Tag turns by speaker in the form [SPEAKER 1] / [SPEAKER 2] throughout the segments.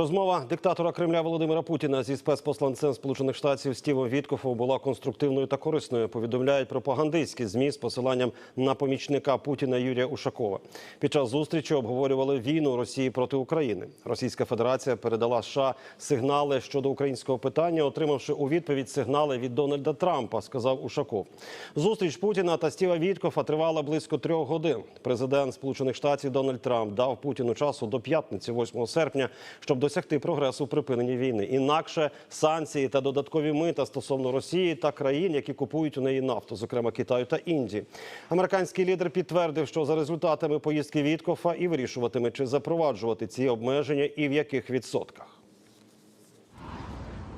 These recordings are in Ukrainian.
[SPEAKER 1] Розмова диктатора Кремля Володимира Путіна зі спецпосланцем Сполучених Штатів Стівом Віткофом була конструктивною та корисною. Повідомляють пропагандистські змі з посиланням на помічника Путіна Юрія Ушакова. Під час зустрічі обговорювали війну Росії проти України. Російська Федерація передала США сигнали щодо українського питання, отримавши у відповідь сигнали від Дональда Трампа. Сказав Ушаков. Зустріч Путіна та Стіва Віткофа тривала близько трьох годин. Президент Сполучених Штатів Дональд Трамп дав Путіну часу до п'ятниці, 8 серпня, щоб досягти прогресу в припиненні війни. Інакше санкції та додаткові мита стосовно Росії та країн, які купують у неї нафту, зокрема Китаю та Індії. Американський лідер підтвердив, що за результатами поїздки Віткофа і вирішуватиме, чи запроваджувати ці обмеження і в яких відсотках.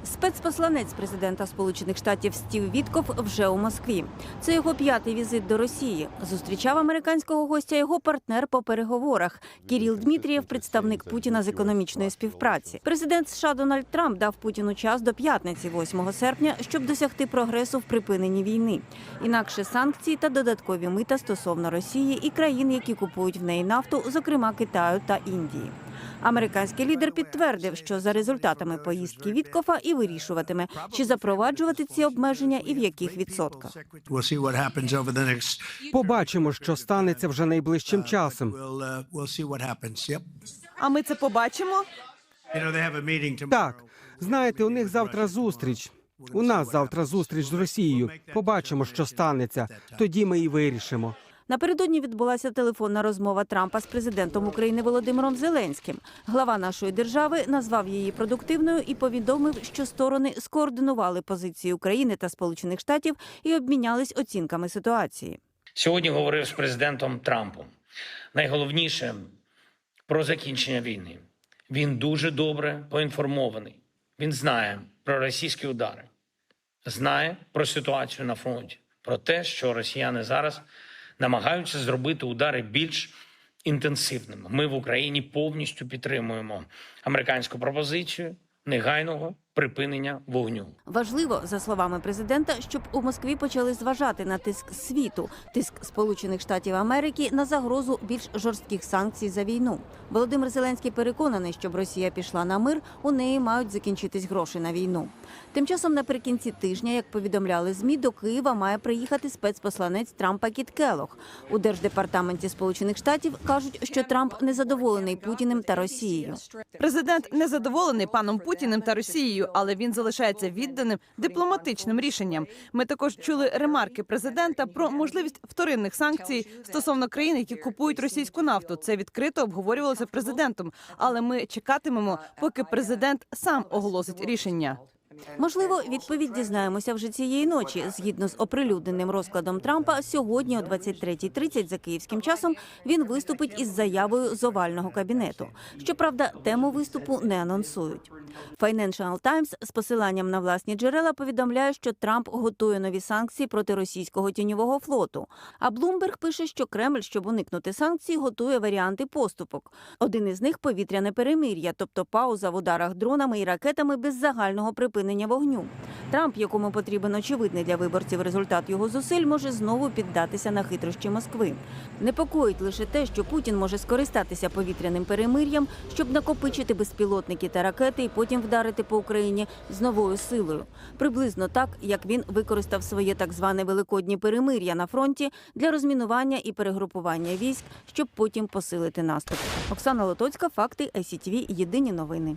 [SPEAKER 2] Спецпосланець президента Сполучених Штатів Стів Вітков вже у Москві. Це його п'ятий візит до Росії. Зустрічав американського гостя його партнер по переговорах Кіріл Дмитрієв, представник Путіна з економічної співпраці. Президент США Дональд Трамп дав Путіну час до п'ятниці, 8 серпня, щоб досягти прогресу в припиненні війни. Інакше санкції та додаткові мита стосовно Росії і країн, які купують в неї нафту, зокрема Китаю та Індії. Американський лідер підтвердив, що за результатами поїздки Віткофа і вирішуватиме, чи запроваджувати ці обмеження і в яких відсотках.
[SPEAKER 3] Побачимо, що станеться вже найближчим часом.
[SPEAKER 4] Uh.
[SPEAKER 5] А ми це побачимо.
[SPEAKER 3] Так, знаєте, у них завтра зустріч. У нас завтра зустріч з Росією. Побачимо, що станеться. Тоді ми і вирішимо.
[SPEAKER 2] Напередодні відбулася телефонна розмова Трампа з президентом України Володимиром Зеленським. Глава нашої держави назвав її продуктивною і повідомив, що сторони скоординували позиції України та Сполучених Штатів і обмінялись оцінками ситуації.
[SPEAKER 6] Сьогодні говорив з президентом Трампом. Найголовніше про закінчення війни. Він дуже добре поінформований. Він знає про російські удари, знає про ситуацію на фронті, про те, що росіяни зараз намагаються зробити удари більш інтенсивними. Ми в Україні повністю підтримуємо американську пропозицію негайного припинення вогню.
[SPEAKER 2] Важливо, за словами президента, щоб у Москві почали зважати на тиск світу, тиск Сполучених Штатів Америки на загрозу більш жорстких санкцій за війну. Володимир Зеленський переконаний, щоб Росія пішла на мир, у неї мають закінчитись гроші на війну. Тим часом, наприкінці тижня, як повідомляли змі, до Києва має приїхати спецпосланець Трампа Кіт Келох. У держдепартаменті Сполучених Штатів кажуть, що Трамп незадоволений Путіним та Росією.
[SPEAKER 5] Президент не задоволений паном Путіним та Росією, але він залишається відданим дипломатичним рішенням. Ми також чули ремарки президента про можливість вторинних санкцій стосовно країн, які купують російську нафту. Це відкрито обговорювалося президентом. Але ми чекатимемо, поки президент сам оголосить рішення.
[SPEAKER 2] Можливо, відповідь дізнаємося вже цієї ночі. Згідно з оприлюдненим розкладом Трампа, сьогодні о 23.30 за київським часом він виступить із заявою з овального кабінету. Щоправда, тему виступу не анонсують. Financial Times з посиланням на власні джерела повідомляє, що Трамп готує нові санкції проти російського тіньового флоту. А Блумберг пише, що Кремль, щоб уникнути санкцій, готує варіанти поступок. Один із них повітряне перемир'я, тобто пауза в ударах дронами і ракетами без загального припинення вогню. Трамп, якому потрібен очевидний для виборців результат його зусиль, може знову піддатися на хитрощі Москви. Непокоїть лише те, що Путін може скористатися повітряним перемир'ям, щоб накопичити безпілотники та ракети і потім вдарити по Україні з новою силою. Приблизно так, як він використав своє так зване великоднє перемир'я на фронті для розмінування і перегрупування військ, щоб потім посилити наступ. Оксана Лотоцька, факти ICTV, Єдині новини.